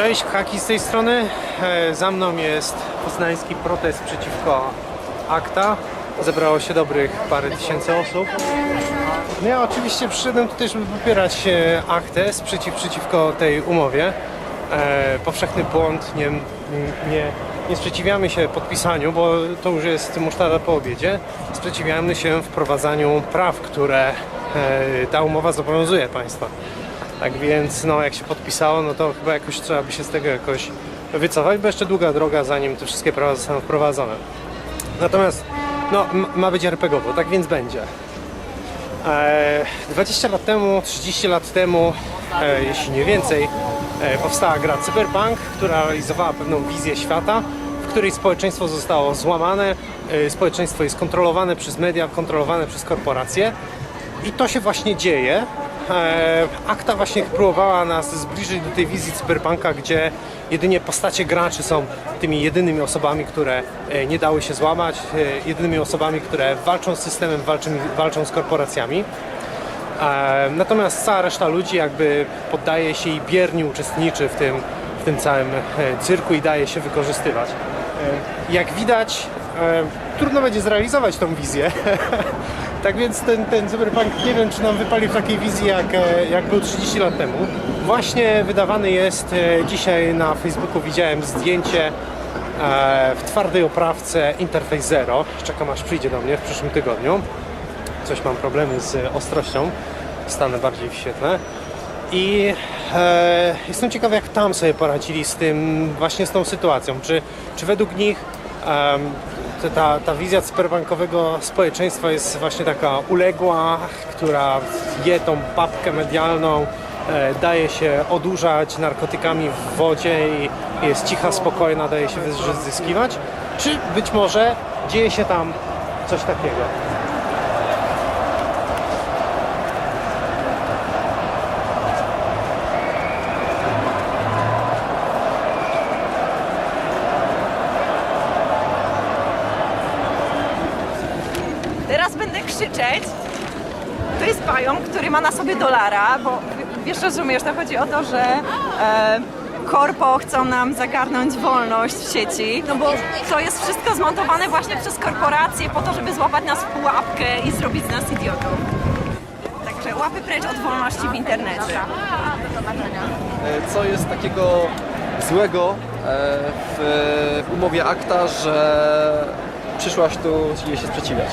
Cześć, Haki z tej strony. E, Za mną jest poznański protest przeciwko ACTA. Zebrało się dobrych parę tysięcy osób. No ja oczywiście przyszedłem tutaj, żeby popierać e, aktę sprzeciw przeciwko tej umowie. E, powszechny błąd, nie, nie, nie sprzeciwiamy się podpisaniu, bo to już jest musztarda po obiedzie. Sprzeciwiamy się wprowadzaniu praw, które e, ta umowa zobowiązuje państwa. Tak więc, no jak się podpisało, no to chyba jakoś trzeba by się z tego jakoś wycofać, bo jeszcze długa droga, zanim te wszystkie prawa zostaną wprowadzone. Natomiast, no, ma być RPGowo, tak więc będzie. E, 20 lat temu, 30 lat temu, e, jeśli nie więcej, e, powstała gra Cyberpunk, która realizowała pewną wizję świata, w której społeczeństwo zostało złamane, e, społeczeństwo jest kontrolowane przez media, kontrolowane przez korporacje i to się właśnie dzieje. E, Akta właśnie próbowała nas zbliżyć do tej wizji cyberpunka, gdzie jedynie postacie graczy są tymi jedynymi osobami, które e, nie dały się złamać, e, jedynymi osobami, które walczą z systemem, walczą, walczą z korporacjami. Natomiast cała reszta ludzi jakby poddaje się i biernie uczestniczy w tym, w tym całym cyrku i daje się wykorzystywać. Jak widać, trudno będzie zrealizować tą wizję. tak więc ten, ten cyberpunk nie wiem, czy nam wypali w takiej wizji, jak, e, jak był 30 lat temu. Właśnie wydawany jest e, dzisiaj na Facebooku, widziałem zdjęcie e, w twardej oprawce Interface Zero. Czekam aż przyjdzie do mnie w przyszłym tygodniu coś mam problemy z ostrością, stanę bardziej w świetle. I e, jestem ciekaw, jak tam sobie poradzili z tym, właśnie z tą sytuacją. Czy, czy według nich te- ta, ta wizja cyberbankowego społeczeństwa jest właśnie taka uległa, która je tą papkę medialną, e, daje się odurzać narkotykami w wodzie i jest cicha, spokojna, daje się wyzyskiwać? Czy być może dzieje się tam coś takiego? Krzyczeć. To jest pająk, który ma na sobie dolara, bo wiesz, rozumiesz, to chodzi o to, że e, korpo chcą nam zagarnąć wolność w sieci, no bo to jest wszystko zmontowane właśnie przez korporacje po to, żeby złapać nas w pułapkę i zrobić z nas idiotów. Także łapy precz od wolności w internecie. E, co jest takiego złego e, w, umowie akta, że przyszłaś tu się sprzeciwiać.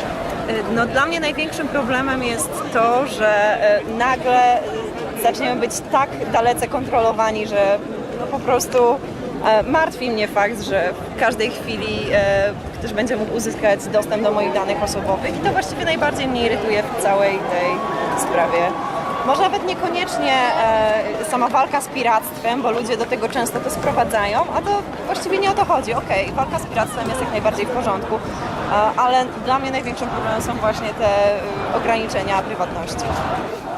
No dla mnie największym problemem jest to, że e, nagle e, zaczniemy być tak dalece kontrolowani, że no po prostu e, martwi mnie fakt, że w każdej chwili e, ktoś będzie mógł uzyskać dostęp do moich danych osobowych i to właściwie najbardziej mnie irytuje w całej tej sprawie. Może nawet niekoniecznie e, sama walka z piractwem, bo ludzie do tego często to sprowadzają, a to właściwie nie o to chodzi. Okej, walka z piractwem jest jak najbardziej w porządku, ale dla mnie największym problemem są właśnie te y, ograniczenia prywatności.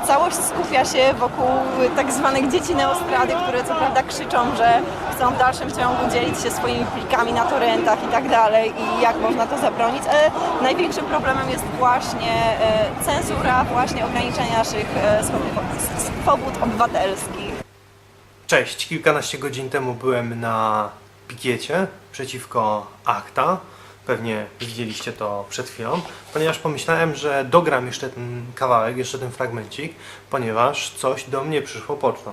Całość skupia się wokół y, tak zwanych dzieci neostrady, które co prawda krzyczą, że chcą w dalszym ciągu dzielić się swoimi plikami na torrentach i tak dalej i jak można to zabronić, ale największym problemem jest właśnie e, cenzura, właśnie ograniczenie naszych e, swobód- obywatelskich. Cześć, kilkanaście godzin temu byłem na pikiecie przeciwko ACTA. Pewnie widzieliście to przed chwilą, ponieważ pomyślałem, że dogram jeszcze ten kawałek, jeszcze ten fragmencik, ponieważ coś do mnie przyszło pocztą.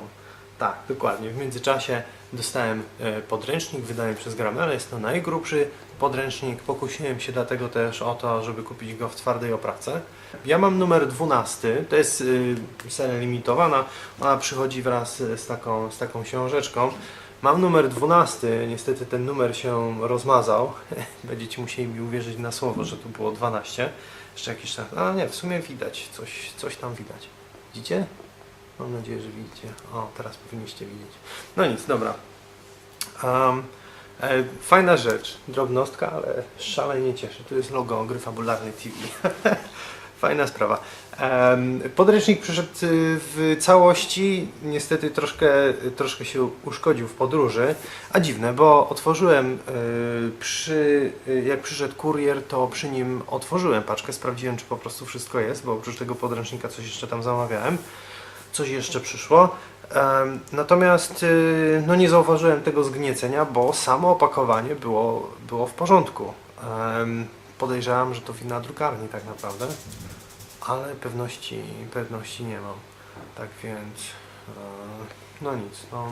Tak, dokładnie. W międzyczasie dostałem e, podręcznik wydany przez Gramele. Jest to najgrubszy podręcznik. Pokusiłem się dlatego też o to, żeby kupić go w twardej oprawce. Ja mam numer 12. To jest y, seria limitowana. Ona przychodzi wraz z taką, z taką książeczką. Mam numer 12. Niestety ten numer się rozmazał. Będziecie musieli mi uwierzyć na słowo, że tu było 12. Jeszcze jakiś czas. A nie, w sumie widać. Coś, coś tam widać. Widzicie? Mam nadzieję, że widzicie. O, teraz powinniście widzieć. No nic, dobra. Um, e, fajna rzecz, drobnostka, ale szalenie cieszy. Tu jest logo gry fabularnej TV. Fajna sprawa. Podręcznik przyszedł y, w całości. Niestety troszkę, troszkę się uszkodził w podróży. A dziwne, bo otworzyłem y, przy, y, jak przyszedł kurier, to przy nim otworzyłem paczkę, sprawdziłem, czy po prostu wszystko jest, bo oprócz tego podręcznika coś jeszcze tam zamawiałem. coś jeszcze przyszło. Natomiast no nie zauważyłem tego zgniecenia, bo samo opakowanie było, było w porządku. Podejrzewam, że to wina drukarni tak naprawdę, ale pewności, pewności nie mam. Tak więc, e, no nic, no.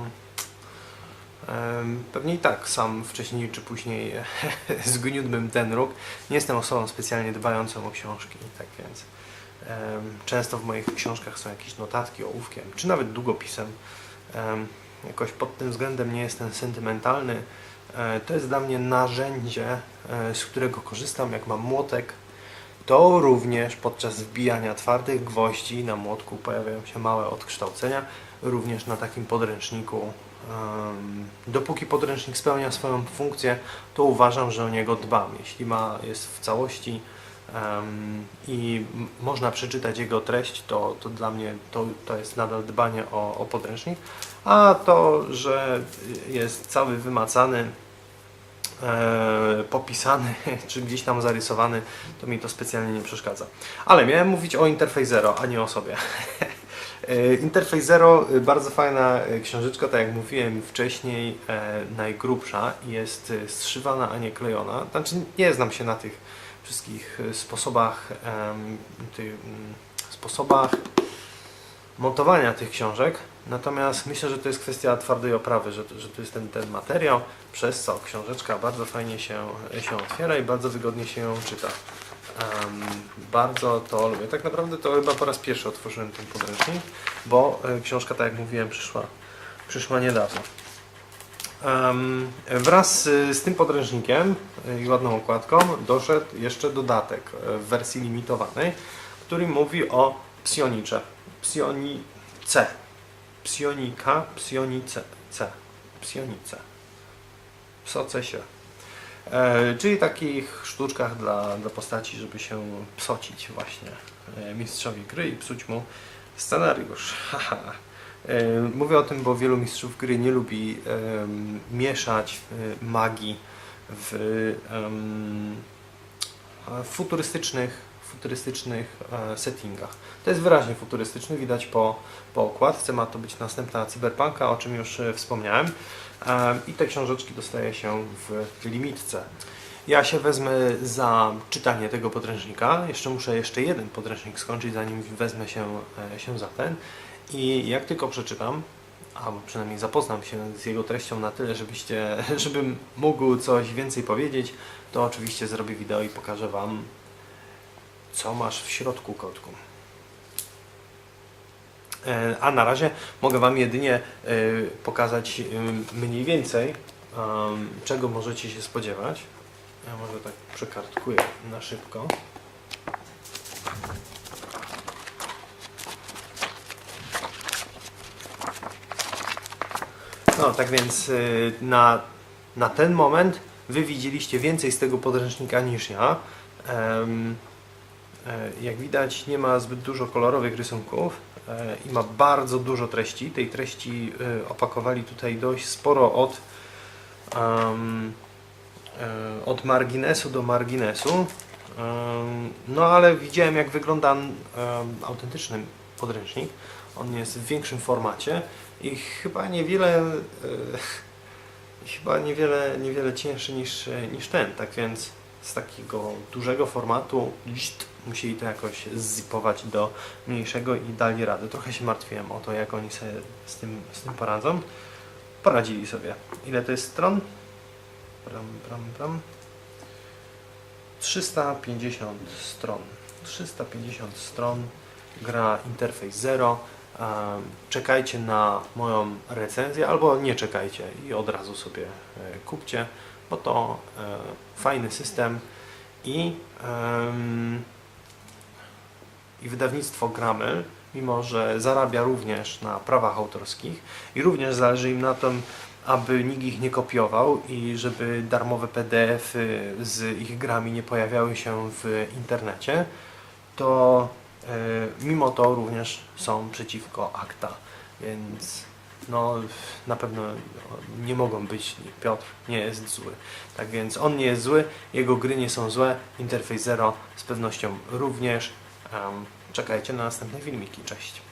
Pewnie i tak sam wcześniej czy później zgniótłbym ten róg. Nie jestem osobą specjalnie dbającą o książki, tak więc często w moich książkach są jakieś notatki ołówkiem, czy nawet długopisem. Em, Jakoś pod tym względem nie jestem sentymentalny. E, To jest dla mnie narzędzie, e, z którego korzystam, jak mam młotek. To również podczas wbijania twardych gwoździ na młotku pojawiają się małe odkształcenia, również na takim podręczniku. Dopóki podręcznik spełnia swoją funkcję, to uważam, że o niego dbam. Jeśli ma, jest w całości i można przeczytać jego treść, to, to dla mnie to, to jest nadal dbanie o, o podręcznik. A to, że jest cały wymacany, popisany, czy gdzieś tam zarysowany, to mi to specjalnie nie przeszkadza. Ale miałem mówić o Interface Zero, a nie o sobie. E, Interface Zero, e, bardzo fajna e, książeczka, tak jak mówiłem wcześniej, e, najgrubsza, jest e, zszywana, a nie klejona. Znaczy nie znam się na tych wszystkich e, sposobach, mm, sposobach montowania tych książek. Natomiast myślę, że to jest kwestia twardej oprawy, że, że to jest ten, ten materiał, przez co książeczka bardzo fajnie się, się otwiera i bardzo wygodnie się ją czyta. Em, bardzo to lubię. Tak naprawdę to chyba po raz pierwszy otworzyłem ten podręcznik, bo e, książka, tak jak mówiłem, przyszła, przyszła niedawno. Em, wraz z, z tym podręcznikiem e, i ładną okładką doszedł jeszcze dodatek e, w wersji limitowanej, który mówi o psionicze. Psionice. Psionika, psionice. C. Psionice. Psoce się. E, czyli takich sztuczkach dla, dla postaci, żeby się psocić właśnie e, mistrzowi gry i psuć mu scenariusz. E, Mówię o tym, bo wielu mistrzów gry nie lubi mieszać e, magii w futurystycznych, futurystycznych e, settingach. To jest wyraźnie futurystyczny, widać po, po okładce. Ma to być następna cyberpunka, o czym już e, wspomniałem. E, I te książeczki dostaje się w limitce. Ja się wezmę za czytanie tego podręcznika. Jeszcze muszę jeszcze jeden podręcznik skończyć, zanim wezmę się, się za ten. I jak tylko przeczytam, albo przynajmniej zapoznam się z jego treścią na tyle, żebyście, żebym mógł coś więcej powiedzieć, to oczywiście zrobię wideo i pokażę Wam, co masz w środku, kotku. E, A na razie mogę Wam jedynie e, pokazać e, mniej więcej, em, czego możecie się spodziewać. Ja może tak przekartkuję na szybko. No, tak więc na, na ten moment Wy widzieliście więcej z tego podręcznika niż ja. Jak widać, nie ma zbyt dużo kolorowych rysunków e, i ma bardzo dużo treści. Tej treści e, opakowali tutaj dość sporo od, e, od marginesu do marginesu. No ale widziałem jak wygląda em, autentyczny podręcznik. On jest w większym formacie i chyba niewiele e, chyba niewiele, niewiele cięższy niż, niż ten. Tak więc z takiego dużego formatu musieli to jakoś zzipować do mniejszego i dali radę. Trochę się martwiłem o to, jak oni sobie z tym, z tym poradzą. Poradzili sobie. Ile to jest stron? Bram, bram, bram. 350 stron. 350 stron. Gra Interface Zero. Czekajcie na moją recenzję, albo nie czekajcie i od razu sobie e, kupcie, bo to e, fajny system i, i wydawnictwo Gramel, mimo że zarabia również na prawach autorskich i również zależy im na tym, aby nikt ich nie kopiował i żeby darmowe PDF-y z ich grami nie pojawiały się w internecie, to e, mimo to również są przeciwko akta, więc no na pewno nie mogą być, Piotr nie jest zły. Tak więc on nie jest zły, jego gry nie są złe, Interface Zero z pewnością również. Czekajcie na następne filmiki, cześć.